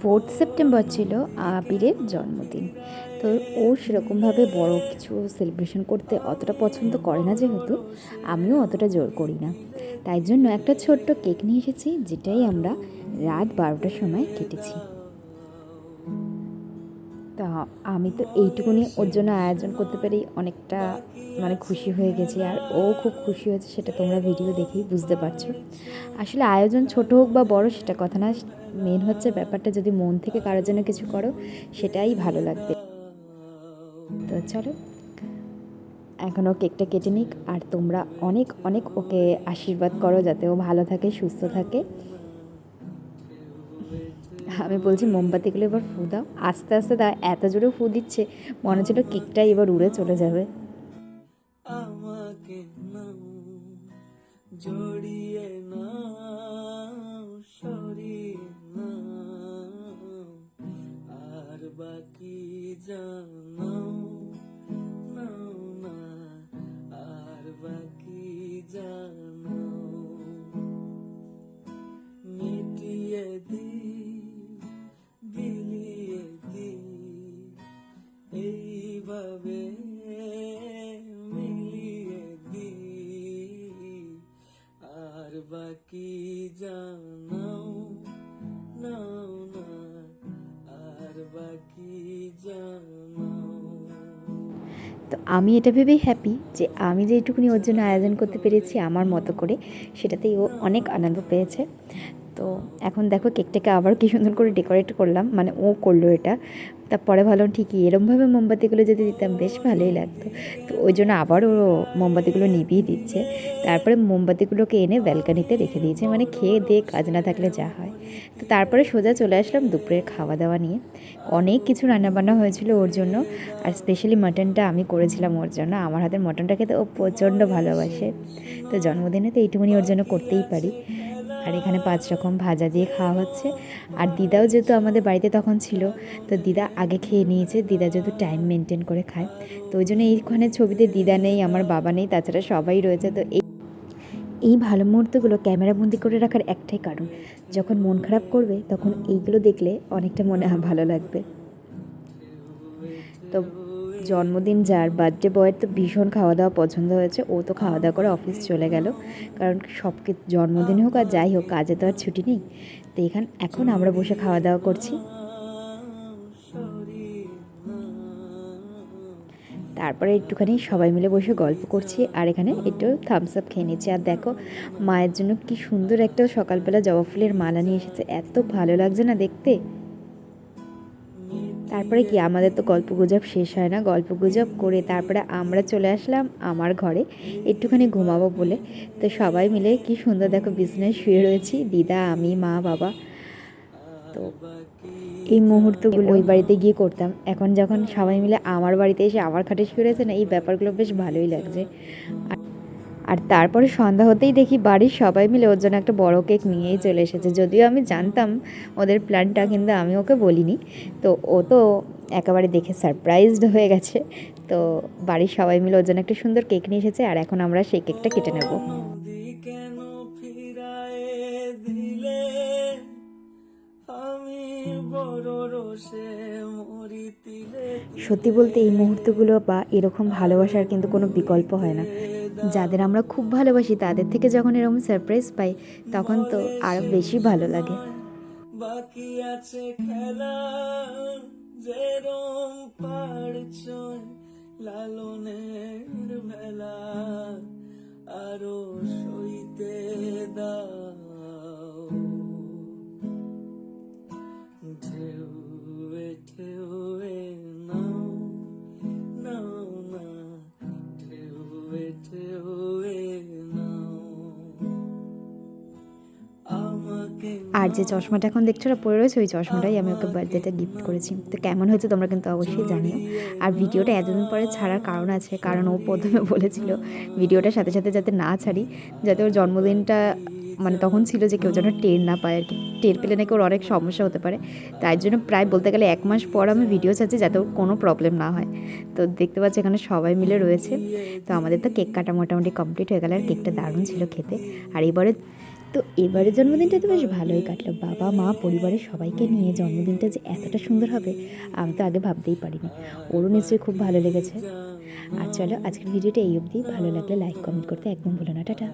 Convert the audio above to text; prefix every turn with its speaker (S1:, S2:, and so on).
S1: Fourth September ছিল আবিরের জন্মদিন। তো ও সেরকমভাবে বড় কিছু সেলিব্রেশন করতে অতটা পছন্দ করে না যেহেতু আমিও অতটা জোর করি না। তাই জন্য একটা ছোট্ট কেক নিয়ে এসেছি, যেটাই আমরা রাত বারোটার সময় কেটেছি। আমি তো এইটুকুনি ওর জন্য আয়োজন করতে পেরেই অনেকটা মানে খুশি হয়ে গেছি। আর ও খুব খুশি হয়েছে, সেটা তোমরা ভিডিও দেখেই বুঝতে পারছ। আসলে আয়োজন ছোট হোক বা বড় সেটা কথা না মেন হচ্ছে ব্যাপারটা যদি মন থেকে কারোর জন্য কিছু করো, সেটাই ভালো লাগবে। তো চলো, এখনও কেকটা কেটে নিক, আর তোমরা অনেক অনেক ওকে আশীর্বাদ করো যাতে ও ভালো থাকে, সুস্থ থাকে। আমি বলছি মোমবাতিগুলো এবার ফু দাও। আস্তে আস্তে দাও এত জোরে ফু দিচ্ছে, মনে হচ্ছিল কেকটাই এবার উড়ে চলে যাবে।
S2: জড়িয়ে জানাও, নাও না, আর
S1: তো আমি এটা ভেবেই হ্যাপি যে আমি যেটুকুনি ওর জন্য আয়োজন করতে পেরেছি আমার মতো করে, সেটাতেই ও অনেক আনন্দ পেয়েছে। তো এখন দেখো কেকটাকে আবার কি সুন্দর করে ডেকোরেট করলাম মানে ও করল এটা। তারপরে ভালো ঠিকই, এরমভাবে মোমবাতিগুলো যদি দিতাম বেশ ভালোই লাগতো। তো ওই জন্য আবার ও মোমবাতিগুলো নিভিয়ে দিচ্ছে। তারপরে মোমবাতিগুলোকে এনে ব্যালকানিতে রেখে দিয়েছে মানে খেয়ে দিয়ে কাজ না থাকলে যা হয়। তো তারপরে সোজা চলে আসলাম দুপুরের খাওয়া দাওয়া নিয়ে। অনেক কিছু রান্নাবান্না হয়েছিল ওর জন্য, আর স্পেশালি মাটনটা আমি করেছিলাম ওর জন্য। আমার হাতের মটনটা খেতে ও প্রচণ্ড ভালোবাসে। তো জন্মদিনে তো এইটুকুনি ওর জন্য করতেই পারি। আর এখানে পাঁচ রকম ভাজা দিয়ে খাওয়া হচ্ছে। আর দিদাও যেহেতু আমাদের বাড়িতে তখন ছিল, তো দিদা আগে খেয়ে নিয়েছে। দিদা যেহেতু টাইম মেনটেন করে খায়। তো ওই জন্য এইখানে ছবিতে দিদা নেই, আমার বাবা নেই, তাছাড়া সবাই রয়েছে। তো এই এই ভালো মুহূর্তগুলো ক্যামেরাবন্দি করে রাখার একটাই কারণ, যখন মন খারাপ করবে, তখন এইগুলো দেখলে অনেকটা মনে ভালো লাগবে। তো জন্মদিন যার বার্থডে বয়ের তো ভীষণ খাওয়া দাওয়া পছন্দ হয়েছে। ও তো খাওয়া দাওয়া করে অফিস চলে গেল। কারণ সব জন্মদিন হোক আর যাই হোক, কাজে তো আর ছুটি নেই। তো এখান, এখন আমরা বসে খাওয়া দাওয়া করছি। তারপরে একটুখানি সবাই মিলে বসে গল্প করছি আর এখানে একটু থামস আপ খেয়ে নিচ্ছি। আর দেখো, মায়ের জন্য কি সুন্দর একটা সকালবেলা জবা ফুলের মালা নিয়ে এসেছে। এত ভালো লাগছে না দেখতে। তারপরে কি, আমাদের তো গল্প গুজব শেষ হয় না। গল্প গুজব করে তারপরে আমরা চলে আসলাম আমার ঘরে। একটুখানি ঘুমাবো বলে। তো সবাই মিলে কি সুন্দর দেখো বিছনায় শুয়ে রয়েছি। দিদা, আমি, মা, বাবা। তো এই মুহূর্তগুলো ওই বাড়িতে গিয়ে করতাম। এখন যখন সবাই মিলে আমার বাড়িতে এসে আমার খাটে শুয়ে রয়েছে না, এই ব্যাপারগুলো বেশ ভালোই লাগছে। আর- আর তারপরে সন্ধ্যা হতেই দেখি বাড়ির সবাই মিলে ওর জন্য একটা বড় কেক নিয়েই চলে এসেছে। যদিও আমি জানতাম ওদের প্ল্যানটা কিন্তু আমি ওকে বলিনি। তো ও তো একেবারে দেখে সারপ্রাইজড হয়ে গেছে। তো বাড়ির সবাই মিলে ওর জন্য একটা সুন্দর কেক নিয়ে এসেছে আর এখন আমরা সেই কেকটা কেটে নেব। সত্যি বলতে এই মুহূর্তগুলো বা এরকম ভালোবাসার কিন্তু কোনো বিকল্প হয় না। যাদের আমরা খুব ভালোবাসি, তাদের থেকে যখন এরকম সারপ্রাইজ পাই, তখন তো আরও বেশি ভালো লাগে।
S2: বাকি আছে খেলা লালনের ভেলা, আরও সইতে দাও।
S1: আর যে চশমাটা এখন দেখছ ওটা পরে রয়েছে, ওই চশমাটাই আমি ওকে বার্থডেটা গিফট করেছি। তো কেমন হয়েছে তোমরা কিন্তু অবশ্যই জানিও। আর ভিডিওটা এতদিন পরে ছাড়ার কারণ আছে, কারণ ও প্রথমে বলেছিল ভিডিওটার সাথে সাথে যাতে না ছাড়ি, যাতে ওর জন্মদিনটা মানে তখন ছিল যে কেউ যেন টের না পায় আর কি। টের পেলে নাকি ওর অনেক সমস্যা হতে পারে। তাই জন্য প্রায় বলতে গেলে এক মাস পর আমি ভিডিও চাচ্ছি যাতে ওর কোনো প্রবলেম না হয়। তো দেখতে পাচ্ছি এখানে সবাই মিলে রয়েছে। তো আমাদের তো কেক কাটা মোটামুটি কমপ্লিট হয়ে গেল আর কেকটা দারুণ ছিল খেতে। আর এবারে তো এবারের জন্মদিনটা তো বেশ ভালোই কাটলো। বাবা, মা, পরিবারের সবাইকে নিয়ে জন্মদিনটা যে এতটা সুন্দর হবে, আমি তো আগে ভাবতেই পারিনি। ওরও নিশ্চয়ই খুব ভালো লেগেছে। আর চলো, আজকের ভিডিওটা এই অবধি। ভালো লাগলে লাইক কমেন্ট করতে একদম ভুলো না। টাটা।